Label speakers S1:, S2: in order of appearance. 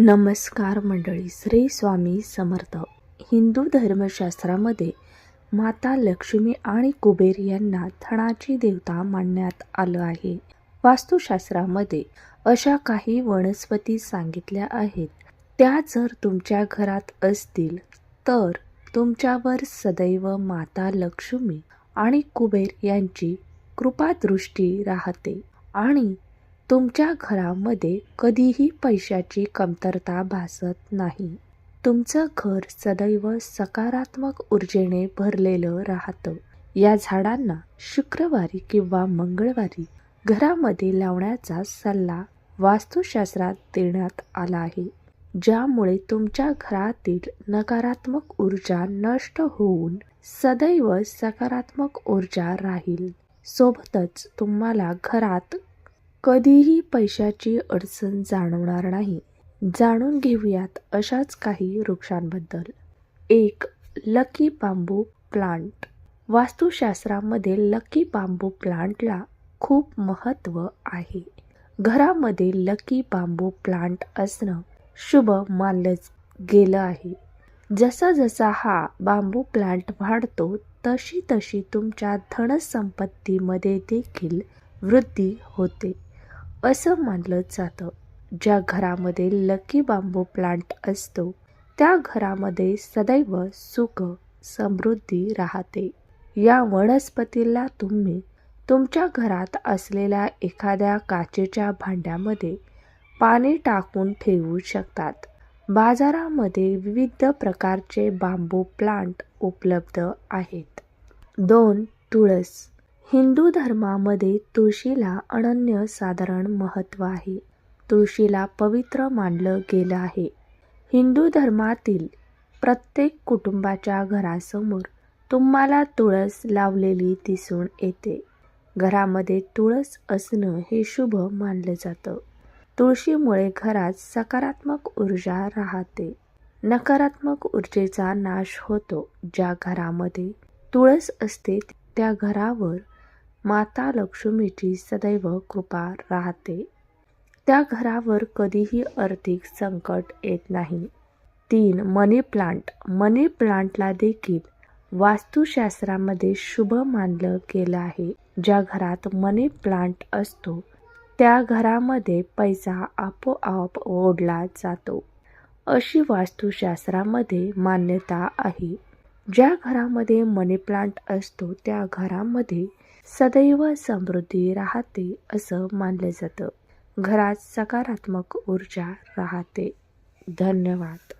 S1: नमस्कार मंडळी श्री स्वामी समर्थ. हिंदू धर्मशास्त्रामध्ये माता लक्ष्मी आणि कुबेर यांना धनाची देवता मानण्यात आलं आहे. वास्तुशास्त्रामध्ये अशा काही वनस्पती सांगितल्या आहेत. त्या जर तुमच्या घरात असतील तर तुमच्यावर सदैव माता लक्ष्मी आणि कुबेर यांची कृपादृष्टी राहते आणि तुमच्या घरामध्ये कधीही पैशाची कमतरता भासत नाही. तुमचं घर सदैव सकारात्मक ऊर्जेने भरलेलं राहतं. या झाडांना शुक्रवारी किंवा मंगळवारी घरामध्ये लावण्याचा सल्ला वास्तुशास्त्रात देण्यात आला आहे ज्यामुळे तुमच्या घरातील नकारात्मक ऊर्जा नष्ट होऊन सदैव सकारात्मक ऊर्जा राहील. सोबतच तुम्हाला घरात कधीही पैशाची अडचण जाणवणार नाही. जाणून घेऊयात अशाच काही वृक्षांबद्दल. एक लकी बांबू प्लांट. वास्तुशास्त्रामध्ये लकी बांबू प्लांटला खूप महत्त्व आहे. घरामध्ये लकी बांबू प्लांट असणं शुभ मानलं गेलं आहे. जसा जसा हा बांबू प्लांट वाढतो तशी तशी तुमच्या धनसंपत्तीमध्ये देखील वृद्धी होते. असं मानलं जातं. ज्या घरामध्ये लकी बांबू प्लांट असतो त्या घरामध्ये सदैव सुख समृद्धी राहते. या वनस्पतीला तुम्ही तुमच्या घरात असलेल्या एखाद्या काचेच्या भांड्यामध्ये पाणी टाकून ठेवू शकतात. बाजारामध्ये विविध प्रकारचे बांबू प्लांट उपलब्ध आहेत. दोन तुळस. हिंदू धर्मामध्ये तुळशीला अनन्यसाधारण महत्त्व आहे. तुळशीला पवित्र मानलं गेलं आहे. हिंदू धर्मातील प्रत्येक कुटुंबाच्या घरासमोर तुम्हाला तुळस लावलेली दिसून येते. घरामध्ये तुळस असणं हे शुभ मानलं जातं. तुळशीमुळे घरात सकारात्मक ऊर्जा राहते. नकारात्मक ऊर्जेचा नाश होतो. ज्या घरामध्ये तुळस असते त्या घरावर माता लक्ष्मीची सदैव कृपा राहते. त्या घरावर कधीही आर्थिक संकट येत नाही. तीन मनी प्लांट मनी प्लांटला देखील वास्तुशास्त्रामध्ये शुभ मानलं गेलं आहे. ज्या घरात मनी प्लांट असतो त्या घरामध्ये पैसा आपोआप ओढला जातो. अशी वास्तुशास्त्रामध्ये मान्यता आहे. ज्या घरामध्ये मनी प्लांट असतो त्या घरामध्ये सदैव समृद्धी राहते असं मानलं जातं. घरात सकारात्मक ऊर्जा राहते. धन्यवाद.